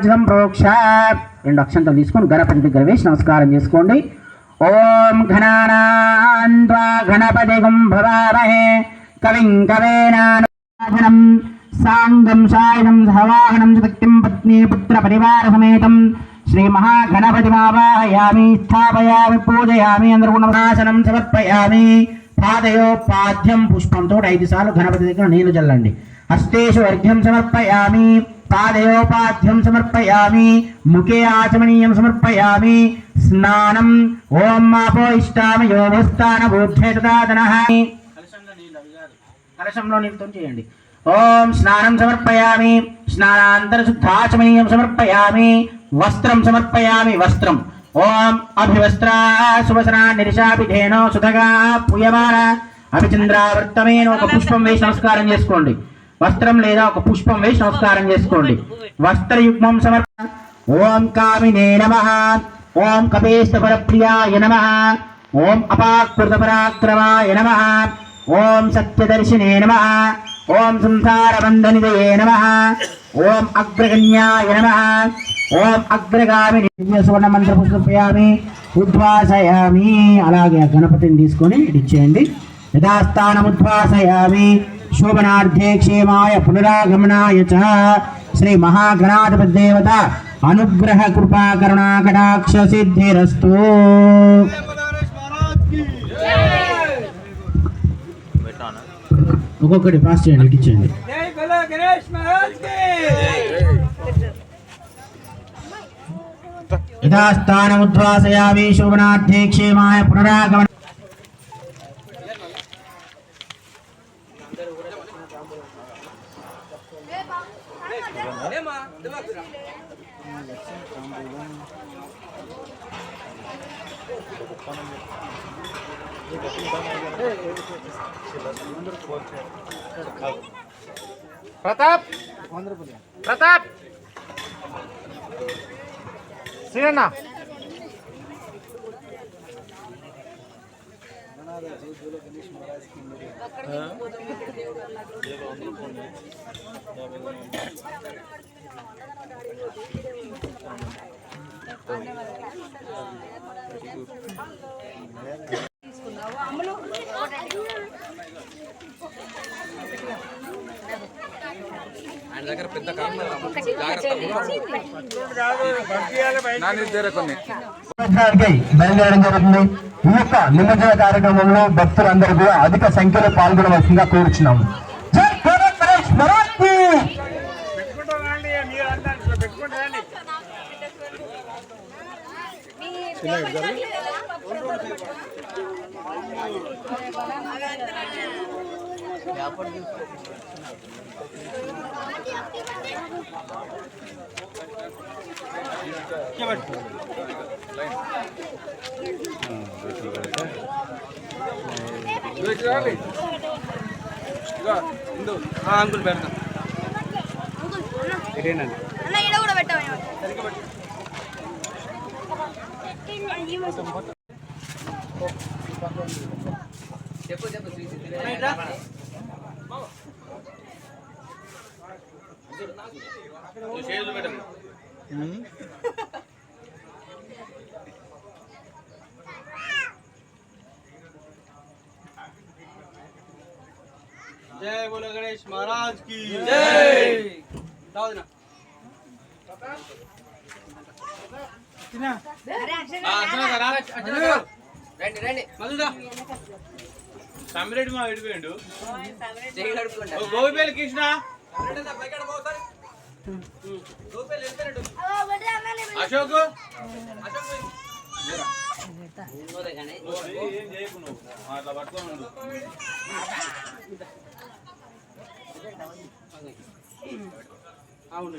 మంత్రాంజనం ప్రోక్ష. రెండు అక్షంతలు తీసుకొని గణపతి దగ్గర వేసి నమస్కారం చేసుకోండి. ఓం ఘనానాన్వా గణపతి భవామహే కవిం కవేనానువాదనం సాంగం సాయుధం సహవాహనం శక్తిం పత్ని పుత్ర పరివార సమేతం శ్రీ మహాగణపతి మావాహయామి స్థాపయామి పూజయామి అందరుకుణాసనం సమర్పయామి. పాదయోపాద్యం పుష్పంతో ఐదు సార్లు గణపతి దగ్గర నీళ్ళు చల్లండి. హస్తేషు అర్ఘ్యం సమర్పయామి. పాదయోపాద్యం సమర్పయామి ముఖే ఆచమనీయం సమర్పయామి. స్నానం ఓం మాపో ఇష్టామి యోగస్థాన బోధ్యే తదాదన కలశంలో నీళ్ళతో చేయండి. ఓం స్నానం సమర్పయామి స్నానాంతర శుద్ధాచమనీయం సమర్పయామి వస్త్రం సమర్పయామి వస్త్రం. ఓం అభివస్త్రా సువసనా నిరిశాపిధేనో సుధగా పుయమాన. అభిచంద్రావర్తమేన ఒక పుష్పం వేసి నమస్కారం చేసుకోండి. వస్త్రం లేదా ఒక పుష్పం వేసి నమస్కారం చేసుకోండి. వస్త్ర యుగ్మం సమర్పణ ఓం కామినే నమ. ఓం కపేశ్వర ప్రియాయ నమ. ఓం అపాకృత పరాక్రమాయ నమ. ఓం సత్యదర్శినే నమ. ఓం సంసారబంధనిదయే నమ. ఓం అగ్రగణ్యాయ నమ. ఓం అగ్రగామి సువర్ణ మంత్ర పుష్పయామి ఉద్వాసయామి. అలాగే గణపతిని తీసుకొని ఇచ్చేయండి యథాస్థానం ఉద్వాసయామి శోభనార్థే క్షేమాయ పునరాగమనాయ చ శ్రీ మహాగణాధిపతి దేవత అనుగ్రహ కృపా కరుణా కటాక్ష సిద్ధిరస్తు ఒక్కొక్కటి పాస్ చేయండి ఇటు ఇచ్చేయండి జై బలో గణేష్ మహారాజ్ కి యథాస్థానముద్వాసయామి శోభనార్థే క్షేమాయ ప్రతాప్ శ్రీరన్న నిమజ్జనానికి బయలుదేరడం జరుగుతుంది. ఈ యొక్క నిమజ్జన కార్యక్రమంలో భక్తులందరూ కూడా అధిక సంఖ్యలో పాల్గొనవలసిందిగా కోరుచున్నాము. జై అంకుల్ పెడతాం అన్న ఈడ కూడా పెట్టాము జై బోలో గణేష్ మహారాజ్కి జై దావుదినా రండి రండి. మధుదా. సమిరెడ్డి మా విడిపోయిండు గోవిపల్లి కృష్ణ. అశోక్. అట్లా పట్టుకొని అవును.